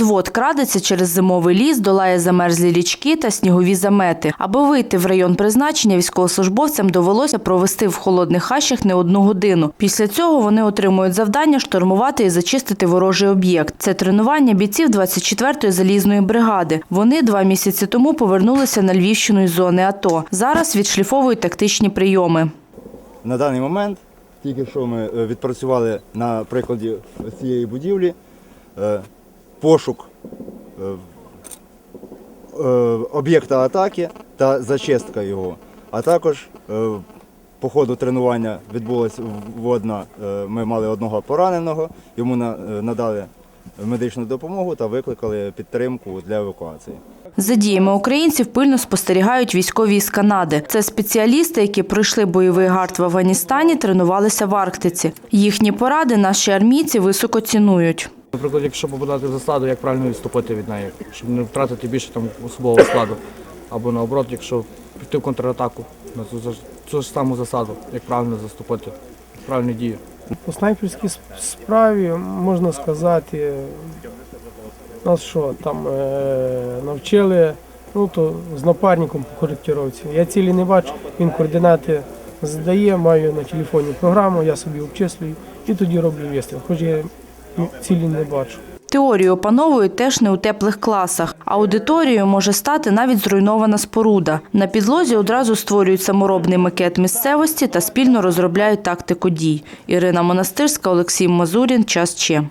Взвод крадеться через зимовий ліс, долає замерзлі річки та снігові замети. Аби вийти в район призначення, військовослужбовцям довелося провести в холодних хащах не одну годину. Після цього вони отримують завдання штурмувати і зачистити ворожий об'єкт. Це тренування бійців 24-ї залізної бригади. Вони два місяці тому повернулися на Львівщину із зони АТО. Зараз відшліфовують тактичні прийоми. На даний момент, тільки що ми е, відпрацювали на прикладі цієї будівлі, е, пошук е, е, об'єкта атаки та зачистка його. А також е, по ходу тренування відбулася водна. Ми мали одного пораненого, йому надали медичну допомогу та викликали підтримку для евакуації. За діями українців пильно спостерігають військові із Канади. Це спеціалісти, які пройшли бойовий гард в Афганістані, тренувалися в Арктиці. Їхні поради наші армійці високо цінують. Наприклад, якщо попадати в засаду, як правильно відступити від неї, щоб не втратити більше там особового складу. Або наоборот, якщо піти в контратаку на цю, цю ж саму засаду, як правильно заступити, правильні дії. У снайперській справі можна сказати, нас що там е, навчили ну, то з напарником по коректировці. Я цілі не бачу, він координати задає, маю на телефоні програму, я собі обчислюю і тоді роблю вистріл, хоч я цілі не бачу. Теорію опановують теж не у теплих класах. Аудиторією може стати навіть зруйнована споруда. На підлозі одразу створюють саморобний макет місцевості та спільно розробляють тактику дій. Ірина Монастирська, Олексій Мазурін. Час Че.